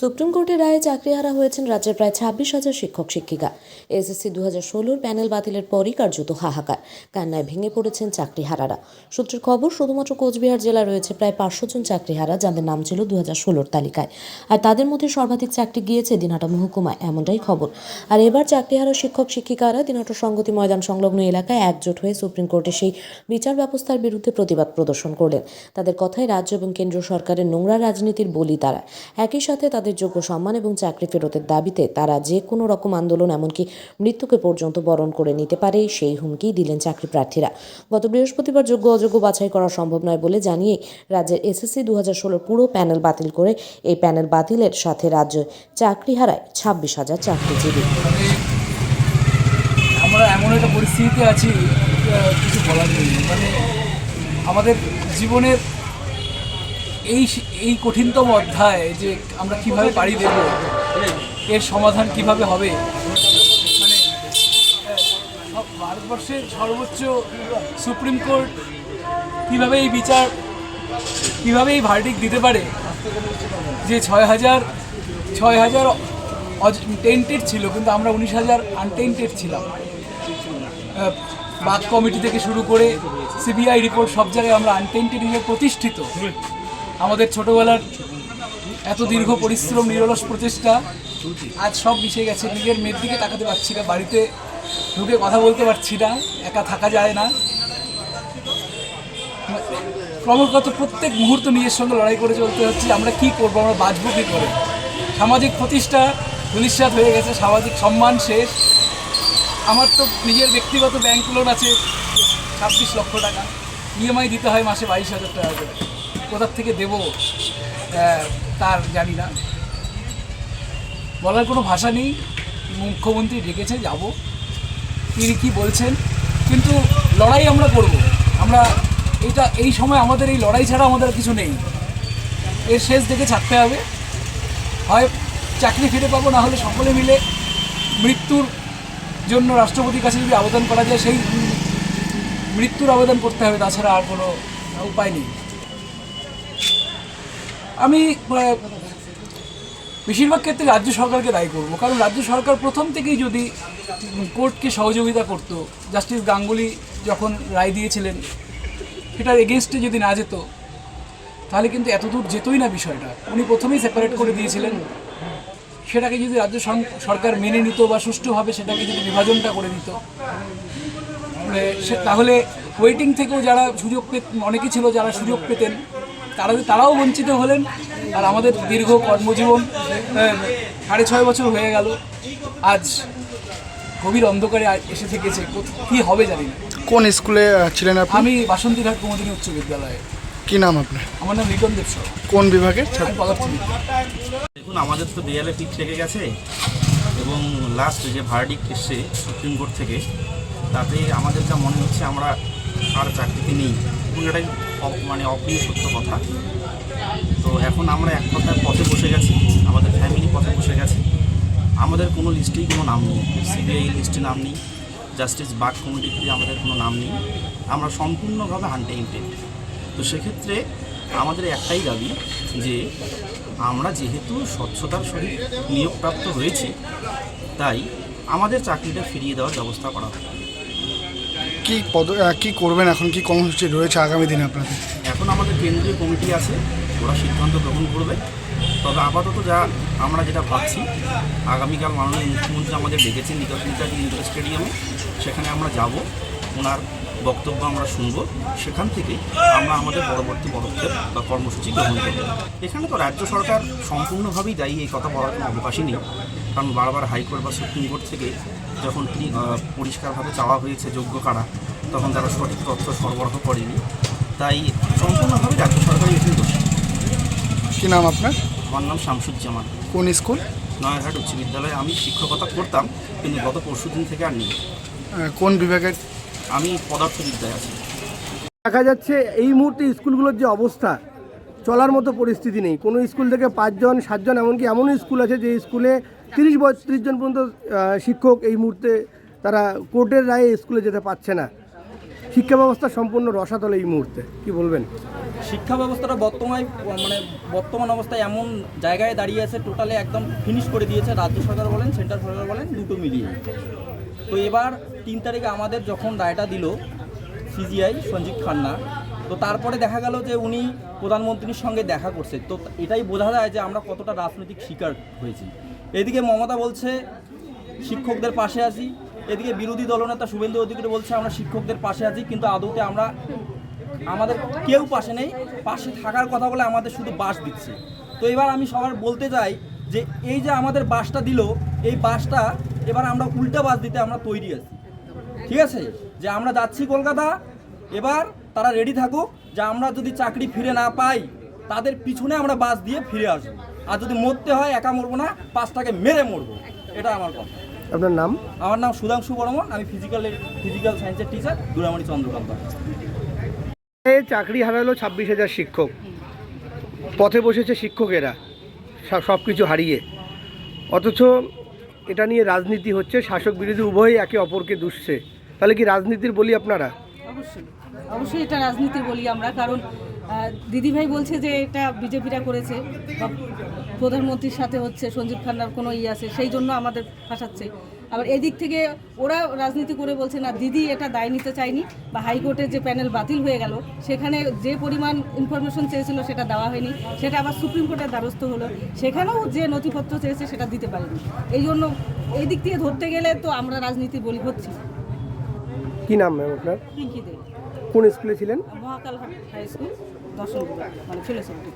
Supreme কোর্টের রায়ে চাকরিহারা হয়েছেন রাজ্যের প্রায় ছাব্বিশ হাজার শিক্ষক, শিক্ষিকা। এসএসসি দু হাজার ষোলোর প্যানেল বাতিলের পরই কার্যত হাহাকার। কান্নায় ভেঙে পড়েছেন চাকরি চাকরিহারারা। সূত্রের খবর, শুধুমাত্র কোচবিহার জেলা রয়েছে প্রায় পাঁচশো জন চাকরিহারা, যাদের নাম ছিল দু হাজার ষোলোর তালিকায়। আর তাদের মধ্যে সর্বাধিক চাকরি গিয়েছে দিনহাটা মহকুমায়, এমনটাই খবর। আর এবার চাকরিহারা শিক্ষক, শিক্ষিকারা দিনহাটা সংগতি ময়দান সংলগ্ন এলাকায় একজোট হয়ে সুপ্রিম কোর্টে সেই বিচার ব্যবস্থার বিরুদ্ধে প্রতিবাদ প্রদর্শন করলেন। তাদের কথায় রাজ্য এবং কেন্দ্রীয় সরকারের নোংরা রাজনীতির বলি তারা একই সাথে তাদের যোগ্য সম্মান এবং চাকরি ফেরতের দাবিতে তারা যে কোনো রকম আন্দোলন, এমনকি মৃত্যুকে পর্যন্ত বরণ করে নিতে পারে সেই হুমকি দিলেন চাকরি প্রার্থীরা। গত বৃহস্পতিবার যোগ্য অযোগ্য বাছাই করা সম্ভব নয় বলে জানিয়ে রাজ্যের এসএসসি দু হাজার ষোলোর পুরো প্যানেল বাতিল করে এই প্যানেল বাতিলের সাথে রাজ্য চাকরি হারায় ছাব্বিশ হাজার চাকরিজীবী। আমরা এমন একটা পরিস্থিতিতে আছি কিছু বলার নেই। মানে আমাদের জীবনের এই এই কঠিনতম অধ্যায় যে আমরা কীভাবে পাড়ি দেব, এর সমাধান কীভাবে হবে? মানে ভারতবর্ষের সর্বোচ্চ সুপ্রিম কোর্ট কীভাবে এই বিচার, কীভাবে এই ভার্ডিক দিতে পারে? যে ছয় হাজার ছয় হাজার টেন্টেড ছিল, কিন্তু আমরা উনিশ হাজার আনটেন্টেড ছিলাম। বাক কমিটি থেকে শুরু করে সিবিআই রিপোর্ট সব জায়গায় আমরা আনটেন্টেড হিসেবে প্রতিষ্ঠিত। আমাদের ছোটবেলার এত দীর্ঘ পরিশ্রম, নিরলস প্রচেষ্টা, আজ সব মিশে গেছে। নিজের মেয়ের দিকে তাকাতে পারছি না, বাড়িতে ঢুকে কথা বলতে পারছি না, একা থাকা যায় না। ক্রমাগত প্রত্যেক মুহূর্ত নিজের সঙ্গে লড়াই করে চলতে হচ্ছে, আমরা কি করব, আমরা বাঁচবো কী করে? সামাজিক প্রতিষ্ঠা ধুলিস্বাদ হয়ে গেছে, সামাজিক সম্মান শেষ। আমার তো নিজের ব্যক্তিগত ব্যাংক লোন আছে ছাব্বিশ লক্ষ টাকা। ইএমআই দিতে হয় মাসে বাইশ হাজার টাকা করে। কোথার থেকে দেবো? তার জানি না। বলার কোনো ভাষা নেই। মুখ্যমন্ত্রী ডেকেছে, যাব। তিনি কি বলছেন? কিন্তু লড়াই আমরা করব। আমরা এটা এই সময় আমাদের এই লড়াই ছাড়া আমাদের কিছু নেই। এর শেষ দেখে ছাড়তে হবে। হয় চাকরি ফিরে পাবো, না হলে সকলে মিলে মৃত্যুর জন্য রাষ্ট্রপতির কাছে যদি আবেদন করা যায়, সেই মৃত্যুর আবেদন করতে হবে। তাছাড়া আর কোনো উপায় নেই। আমি আহ, বেশিরভাগ ক্ষেত্রে রাজ্য সরকারকে দায়ী করব। কারণ রাজ্য সরকার প্রথম থেকেই যদি কোর্টকে সহযোগিতা করতো জাস্টিস গাঙ্গুলি যখন রায় দিয়েছিলেন সেটার এগেনস্টে যদি না যেত তাহলে কিন্তু এতদূর যেতই না বিষয়টা। উনি প্রথমেই সেপারেট করে দিয়েছিলেন। সেটাকে যদি রাজ্য সরকার মেনে নিত বা সুষ্ঠুভাবে সেটাকে যদি বিভাজনটা করে দিত মানে তাহলে ওয়েটিং থেকেও যারা সুযোগ পেত অনেকে ছিল যারা সুযোগ পেতেন তারা তারাও বঞ্চিত হলেন আর আমাদের দীর্ঘ কর্মজীবন আহ, সাড়ে ছয় বছর হয়ে গেল। আজ গভীর অন্ধকারে এসে থেকেছে। কি হবে জানি না। কোন স্কুলে ছিলেন আপনি? আমি বাসন্তীঘাট কুমদিনী উচ্চ বিদ্যালয়ে। কি নাম আপনার? আমার নাম লিটন দেব সর কোন বিভাগে? দেখুন আমাদের তো দেয়ালে পিঠ থেকে গেছে এবং লাস্ট যে ভার্ডিক এসছে সুপ্রিম কোর্ট থেকে তাতে আমাদের যা মনে হচ্ছে আমরা আর চাকরিতে নেই। এবং এটাই মানে অপ্রিয় সত্য কথা। তো এখন আমরা এক কথায় পথে বসে গেছি। আমাদের ফ্যামিলি পথে বসে গেছে। আমাদের কোনো লিস্টেই কোনো নাম নেই। সিবিআই লিস্টে নাম নেই। জাস্টিস বাগ কমিটিতে আমাদের কোনো নাম নেই। আমরা সম্পূর্ণভাবে হান্টেইনটেড তো সেক্ষেত্রে আমাদের একটাই দাবি যে আমরা যেহেতু স্বচ্ছতার সহিত নিয়োগপ্রাপ্ত হয়েছি, তাই আমাদের চাকরিটা ফিরিয়ে দেওয়ার ব্যবস্থা করা হোক। কি পদ কি করবেন, এখন কি কর্মসূচি রয়েছে আগামী দিনে আপনাদের? এখন আমাদের কেন্দ্রীয় কমিটি আছে, ওরা সিদ্ধান্ত গ্রহণ করবে। তবে আপাতত যা আমরা যেটা ভাবছি, আগামীকাল মাননীয় মুখ্যমন্ত্রী আমাদের ডেকেছেন নেতাজি ইন্ডোর স্টেডিয়ামে, সেখানে আমরা যাব, ওনার বক্তব্য আমরা শুনব, সেখান থেকে আমরা আমাদের পরবর্তী পদক্ষেপ বা কর্মসূচি গ্রহণ করব। এখানে তো রাজ্য সরকার সম্পূর্ণভাবেই দায়ী, এই কথা বলার কোনো অবকাশই নেই। কারণ বারবার হাইকোর্ট বা সুপ্রিম কোর্ট থেকে যখন পরিষ্কারভাবে চাওয়া হয়েছে যোগ্য কারা তখন তারা সঠিক তথ্য সরবরাহ করেনি। তাই সম্পূর্ণভাবে রাজ্য সরকারই এখানে দোষী। কি নাম আপনার? আমার নাম শামসুজ্জামান। কোন স্কুল? নয়াঘাট উচ্চ বিদ্যালয়ে আমি শিক্ষকতা করতাম কিন্তু গত পরশু দিন থেকে আর নেই। কোন বিভাগের? আমি পদার্থবিদ্যায় আছি। দেখা যাচ্ছে এই মুহূর্তে স্কুলগুলোর যে অবস্থা চলার মতো পরিস্থিতি নেই। কোনো স্কুল থেকে পাঁচজন সাতজন এমনকি এমনও স্কুল আছে যে স্কুলে তিরিশ বত্রিশ জন পর্যন্ত শিক্ষক এই মুহূর্তে তারা কোর্টের রায়ে স্কুলে যেতে পারছে না। শিক্ষা ব্যবস্থা সম্পূর্ণ রসাতলে এই মুহূর্তে। কি বলবেন? শিক্ষা ব্যবস্থাটা বর্তমানে মানে বর্তমান অবস্থায় এমন জায়গায় দাঁড়িয়ে আছে টোটালি একদম ফিনিশ করে দিয়েছে রাজ্য সরকার বলেন সেন্ট্রাল সরকার বলেন, দুটো মিলিয়ে। তো এবার তিন তারিখে আমাদের যখন রায়টা দিল সিজিআই সঞ্জীব খান্না তো তারপরে দেখা গেল যে উনি প্রধানমন্ত্রীর সঙ্গে দেখা করছে। তো এটাই বোঝা যায় যে আমরা কতটা রাজনৈতিক শিকার হয়েছি। এদিকে মমতা বলছে, শিক্ষকদের পাশে আছি। এদিকে বিরোধী দলনেতা শুভেন্দু অধিকারী বলছে, আমরা শিক্ষকদের পাশে আছি, কিন্তু আদৌতে আমরা আমাদের কেউ পাশে নেই। পাশে থাকার কথা বলে আমাদের শুধু বাস দিচ্ছে। তো এবার আমি সবার বলতে চাই যে এই যে আমাদের বাসটা দিল, এই বাসটা এবার আমরা উল্টা বাস দিতে আমরা তৈরি আছি। ঠিক আছে? যে আমরা যাচ্ছি কলকাতা, এবার তারা রেডি থাকুক যে আমরা যদি চাকরি ফিরে না পাই তাদের পিছনে আমরা বাস দিয়ে ফিরে আসব। আর যদি মরতে হয় একা মরবো না পাঁচটাকে মেরে মরবো। এটা আমার কথা। আপনার নাম? আমার নাম সুধাংশু বর্মন আমি ফিজিক্যাল ফিজিক্যাল সায়েন্সের টিচার দুরামণি চন্দ্রকান্ত। চাকরি হারালো ছাব্বিশ হাজার শিক্ষক। পথে বসেছে শিক্ষকেরা সব কিছু হারিয়ে। অথচ এটা নিয়ে রাজনীতি হচ্ছে শাসক বিরোধী উভয়ই একে অপরকে দুষছে। তাহলে কি রাজনীতির বলি আপনারা? অবশ্যই। অবশ্যই এটা রাজনীতি বলি আমরা, কারণ দিদিভাই বলছে যে এটা বিজেপিরা করেছে প্রধানমন্ত্রীর সাথে হচ্ছে সঞ্জীব খান্নার কোনো ইয়ে আছে, সেই জন্য আমাদের ফাঁসাচ্ছে। আবার এদিক থেকে ওরা রাজনীতি করে বলছে, না, দিদি এটা দায় নিতে চায়নি, বা হাইকোর্টের যে প্যানেল বাতিল হয়ে গেল, সেখানে যে পরিমাণ ইনফরমেশন চেয়েছিল সেটা দেওয়া হয়নি, সেটা আবার সুপ্রিম কোর্টের দ্বারস্থ হলো, সেখানেও যে নথিপত্র চেয়েছে সেটা দিতে পারেনি। এই জন্য এই দিক থেকে ধরতে গেলে তো আমরা রাজনীতি বলি হচ্ছি। কি নাম ম্যাম আপনার? কোন স্কুলে ছিলেন? মহাকাল হাই স্কুল দশম মানে ফিলোসফি